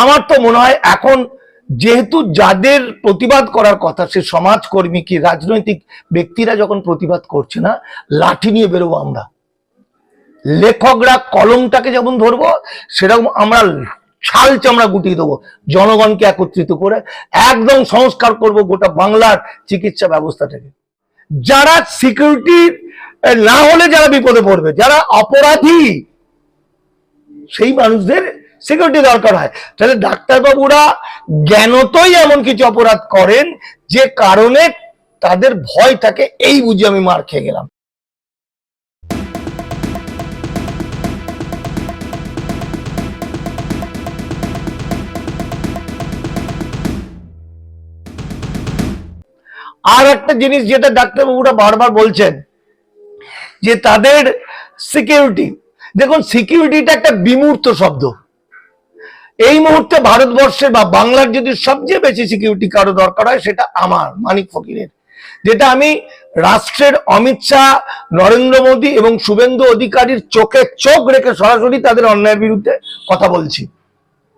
আমার তো মনে হয় এখন যেহেতু যাদের প্রতিবাদ করার কথা, সে সমাজকর্মী কি, রাজনৈতিক ব্যক্তিরা যখন প্রতিবাদ করছে না, লাঠি নিয়ে বেরোবো আমরা। লেখকরা কলমটাকে যেমন ধরবো, সেরকম আমরা ছাল চামড়া গুটিয়ে দেবো, জনগণকে একত্রিত করে একদম সংস্কার করব গোটা বাংলার চিকিৎসা ব্যবস্থাটাকে। যারা সিকিউরিটি না হলে যারা বিপদে পড়বে, যারা অপরাধী, সেই মানুষদের সিকিউরিটি দরকার হয়। তাহলে ডাক্তারবাবুরা জ্ঞানতই এমন কিছু অপরাধ করেন যে কারণে তাদের ভয় থাকে, এই বুঝে আমি মার খেয়ে গেলাম। আর একটা জিনিস যেটা ডাক্তারবাবুরা বারবার বলছেন, যে তাদের সিকিউরিটি দেখুন সিকিউরিটিটা একটা বিমূর্ত শব্দ। এই মুহূর্তে ভারতবর্ষে বা বাংলার যদি সবচেয়ে বেশি সিকিউরিটি কারও দরকার হয়, সেটা আমার, মানিক ফকিরের। যেটা আমি রাষ্ট্রের অমিত শাহ, নরেন্দ্র মোদী এবং শুভেন্দু অধিকারীর চোখে চোখ রেখে সরাসরি তাদের অন্যায়ের বিরুদ্ধে কথা বলছি।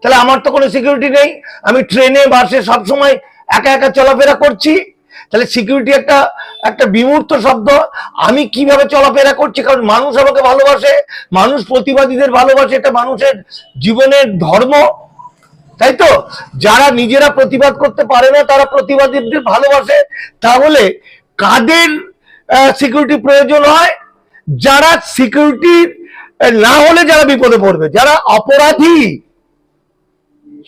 তাহলে আমার তো কোনো সিকিউরিটি নেই। আমি ট্রেনে, বাসে সবসময় একা একা চলাফেরা করছি। তাহলে সিকিউরিটি একটা একটা বিমূর্ত শব্দ। আমি কীভাবে চলাফেরা করছি? কারণ মানুষ আমাকে ভালোবাসে, মানুষ প্রতিবাদীদের ভালোবাসে, এটা মানুষের জীবনের ধর্ম। তাই তো? যারা নিজেরা প্রতিবাদ করতে পারে না, তারা প্রতিবাদীদের ভালোবাসে। তাহলে কাদের সিকিউরিটি প্রয়োজন হয়? যারা সিকিউরিটি না হলে যারা বিপদে পড়বে, যারা অপরাধী,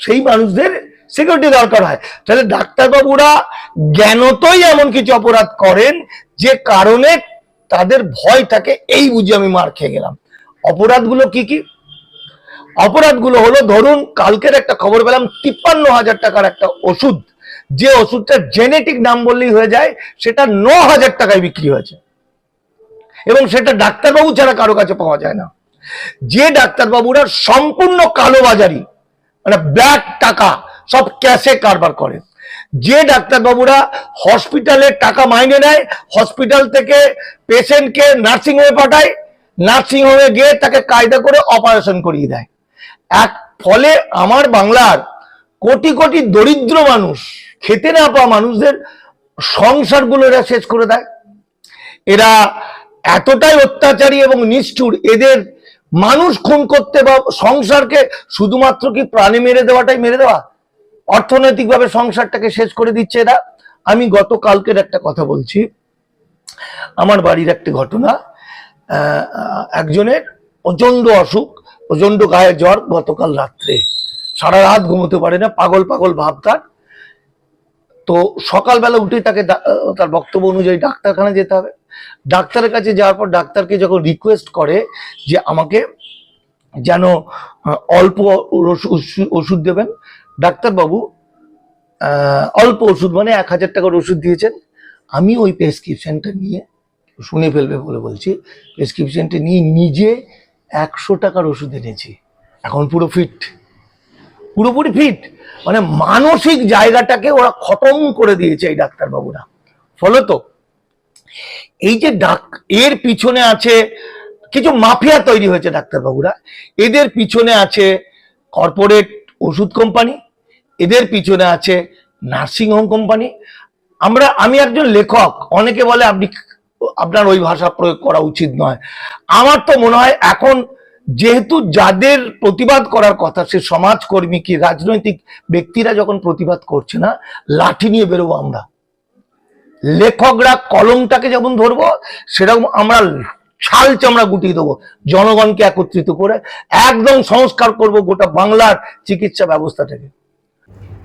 সেই মানুষদের সিকিউরিটি দরকার হয়। তাহলে ডাক্তারবাবুরা জ্ঞানতই এমন কিছু অপরাধ করেন যে কারণে তাদের ভয় থাকে এই বুঝে আমি মার খেয়ে গেলাম। অপরাধগুলো কি কি? অপরাধগুলো হলো ধরুন, কালকের একটা খবর পেলাম, তিপ্পান্ন হাজার টাকার একটা ওষুধ। যে ওষুধটা জেনেটিক নাম বললেই হয়ে যায়, সেটা ন হাজার টাকায় বিক্রি হয়েছে। এবং সেটা ডাক্তারবাবু ছাড়া কারও কাছে পাওয়া যায় না। যে ডাক্তারবাবুরা সম্পূর্ণ কালোবাজারি মানে ব্ল্যাক টাকা সব ক্যাশে কারবার করে যে ডাক্তারবাবুরা হসপিটালে টাকা মাইনে নেয়, হসপিটাল থেকে পেশেন্টকে নার্সিং হোমে পাঠায়, নার্সিং হোমে গিয়ে তাকে কায়দা করে অপারেশন করিয়ে দেয়। এক ফলে আমার বাংলার কোটি কোটি দরিদ্র মানুষ, খেতে না পাওয়া মানুষদের সংসারগুলো এরা শেষ করে দেয়। এরা এতটাই অত্যাচারী এবং নিষ্ঠুর, এদের মানুষ খুন করতে বা সংসারকে শুধুমাত্র কি প্রাণে মেরে দেওয়াটাই মেরে দেওয়া? অর্থনৈতিকভাবে সংসারটাকে শেষ করে দিচ্ছে এরা। আমি গতকালকের একটা কথা বলছি। আমার বাড়ির একটা ঘটনা। একজনের প্রচণ্ড অসুখ প্রচণ্ড গায়ে জ্বর গতকাল রাত্রে। সারা রাত ঘুমোতে পারে না, পাগল পাগল ভাব তার। তো সকালবেলা উঠে তাকে তার বক্তব্য অনুযায়ী ডাক্তারখানা যেতে হবে। ডাক্তারের কাছে যাওয়ার পর ডাক্তারকে যখন রিকোয়েস্ট করে যে আমাকে যেন অল্প ওষু- ওষু- ওষুধ দেবেন ডাক্তারবাবু অল্প ওষুধ মানে এক হাজার টাকার ওষুধ দিয়েছেন। আমি ওই প্রেসক্রিপশনটা নিয়ে শুনে ফেলবে বলে বলছি, প্রেসক্রিপশনটা নিয়ে নিজে একশো টাকার ওষুধ এনেছি। এখন পুরো ফিট। পুরোপুরি ফিট। মানে মানসিক জায়গাটাকে ওরা খতম করে দিয়েছে এই ডাক্তারবাবুরা। ফলত এই যে ডাক, এর পিছনে আছে কিছু মাফিয়া তৈরি হয়েছে ডাক্তারবাবুরা। এদের পিছনে আছে কর্পোরেট ওষুধ কোম্পানি। এদের পিছনে আছে নার্সিং হোম কোম্পানি। আমরা, আমি একজন লেখক, অনেকে বলে আপনি, আপনার ওই ভাষা প্রয়োগ করা উচিত নয়। আমার তো মনে হয় এখন যেহেতু যাদের প্রতিবাদ করার কথা, সে সমাজকর্মী কি রাজনৈতিক ব্যক্তিরা যখন প্রতিবাদ করছে না, লাঠি নিয়ে বেরোবো আমরা। লেখকরা কলমটাকে যেমন ধরবো, সেরকম আমরা ছাল চামড়া গুটিয়ে দেবো, জনগণকে একত্রিত করে একদম সংস্কার করব গোটা বাংলার চিকিৎসা ব্যবস্থাটাকে।